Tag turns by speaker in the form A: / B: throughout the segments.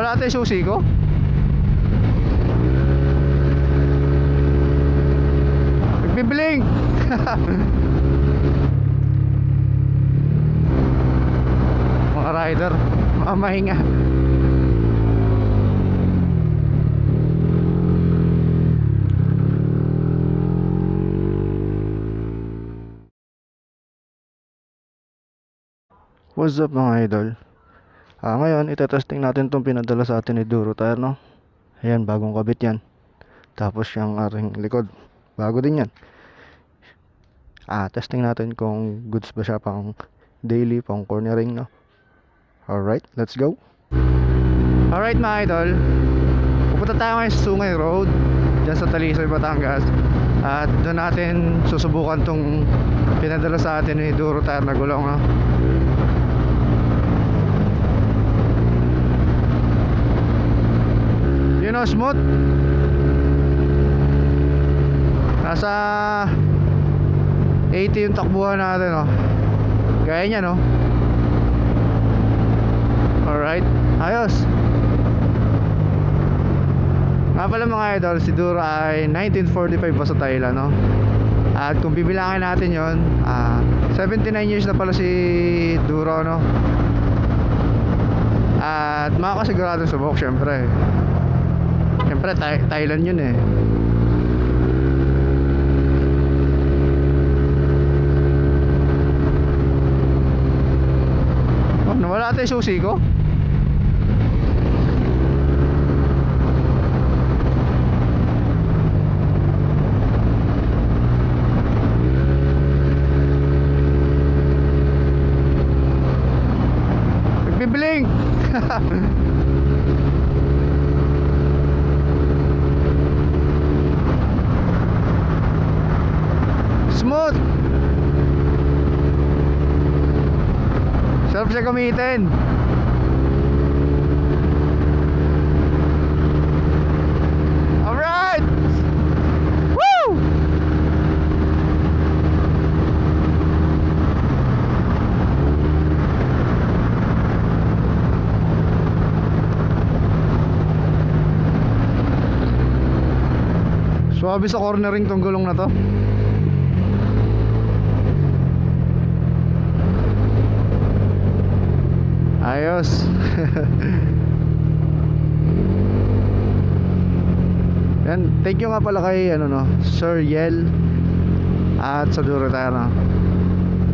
A: ata yung susi ko? Nagbiblink! mga rider, mga mahinga. What's up mga idol? Ah, ngayon, itetesting natin itong pinadala sa atin ni Duro Tire, no? Ayan, bagong kabit yan. Tapos yung aring likod. Bago din yan. Ah, testing natin kung goods ba siya pang daily, pang cornering, no? Alright, let's go. Alright mga idol. Pupunta tayo ngayon sa Sungay Road. Diyan sa Talisay, Batangas. At doon natin susubukan tong pinadala sa atin ni Duro Tire na gulong, no? Yun o, smooth. Nasa 80 yung takbuhan natin, no? Gaya niya, no? Alright, ayos. Nga pala mga idol, si Dura ay 1945 pa sa Thailand, no? At kung bibilangin natin yon, ah 79 years na pala si Dura, no? At makakasigurado subok, syempre. Siyempre, Thai- Thailand yun eh. Oh, nawala ata yung susi ko? Nagbiblink! Smooth. Sarap siya gamitin. Alright! Woo! Swabe sa cornering tong gulong na to. Ayos. Yan, thank you nga pala kay ano no, Sir Yel at sa Durotera.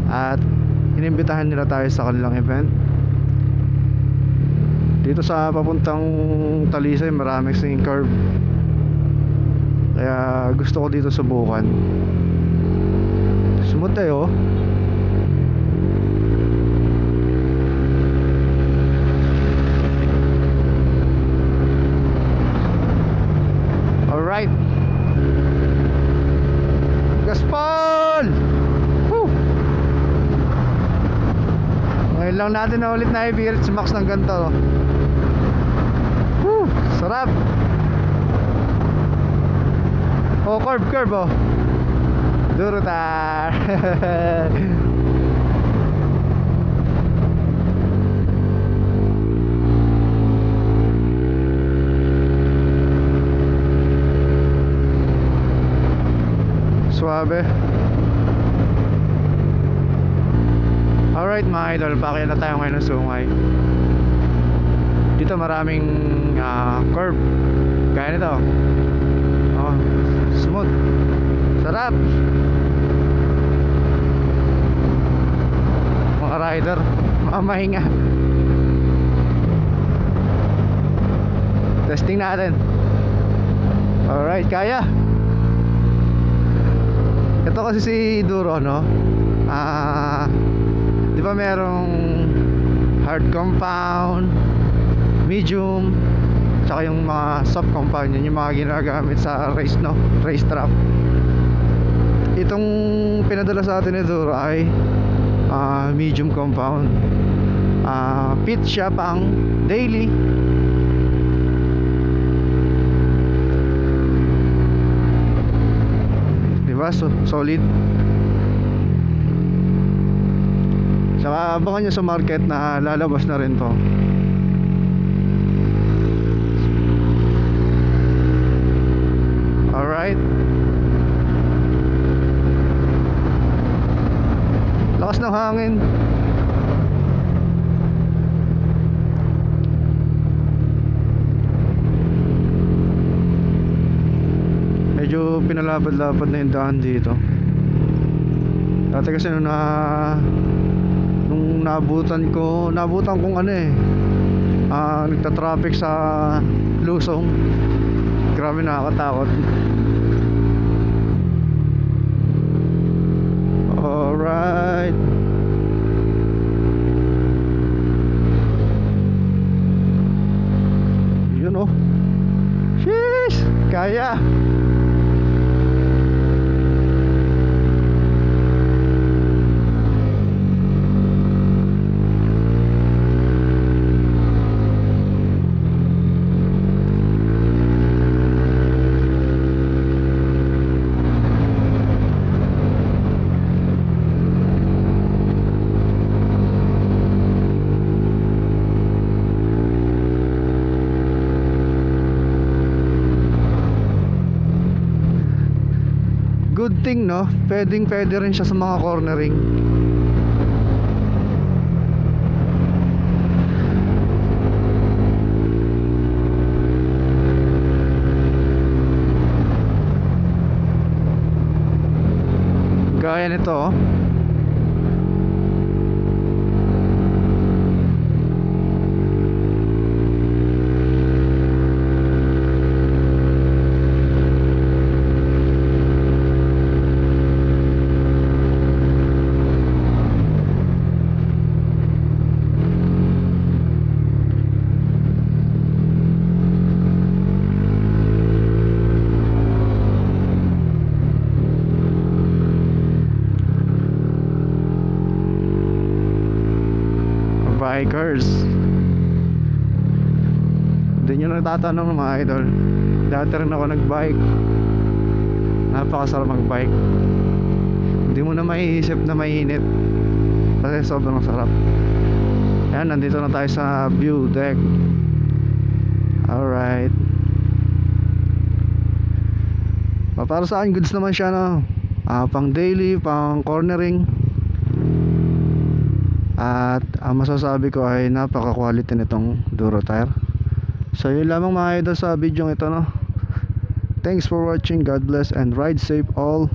A: At inimbitahan nila tayo sa kanilang event. Dito sa papuntang Talisay, marami kasing curve. Kaya gusto ko dito subukan. Smooth tayo. oh. Alright. Gaspol! Woo! Lang natin na ulit na i-beer si Max ng ganito. oh. Woo! Sarap! Oh, curve, curve oh. Duro tar. Alright mga idol, pakaya na tayo ngayon ng sungay. Dito maraming ah, curve. Kaya nito. Oh, smooth. Sarap. Mga rider, mga mahinga. Testing natin. Alright, kaya. Ito kasi si Duro, no? Ah, di ba merong hard compound, medium, tsaka yung mga soft compound yun, yung mga ginagamit sa race, no? Race trap. Itong pinadala sa atin ni Duro ay ah, medium compound. Ah, fit siya pang daily. Di ba? So, solid. Abangan nyo sa market na lalabas na rin to. Alright. Lakas ng hangin. Medyo pinalapad-lapad na yung daan dito. Dati kasi nung na nung naabutan ko, naabutan kong ano eh. Ah, nagta-traffic sa Lusong. Grabe nakakatakot. Alright. Yun oh. Sheesh! Kaya! Good thing no, pwedeng pwede rin siya sa mga cornering. Gaya nito oh. Bikers hindi nyo natatanong mga idol. Dati rin ako nagbike. Napakasarap magbike. Hindi mo na maiisip na mainit. Kasi sobrang sarap. Yan nandito na tayo sa view deck. Alright. Ah, para sa akin goods naman siya no? Ah, pang daily pang cornering. At ang masasabi ko ay napaka quality nitong Duro tire. So yun lamang mga idol sa video ito no? Thanks for watching. God bless and ride safe all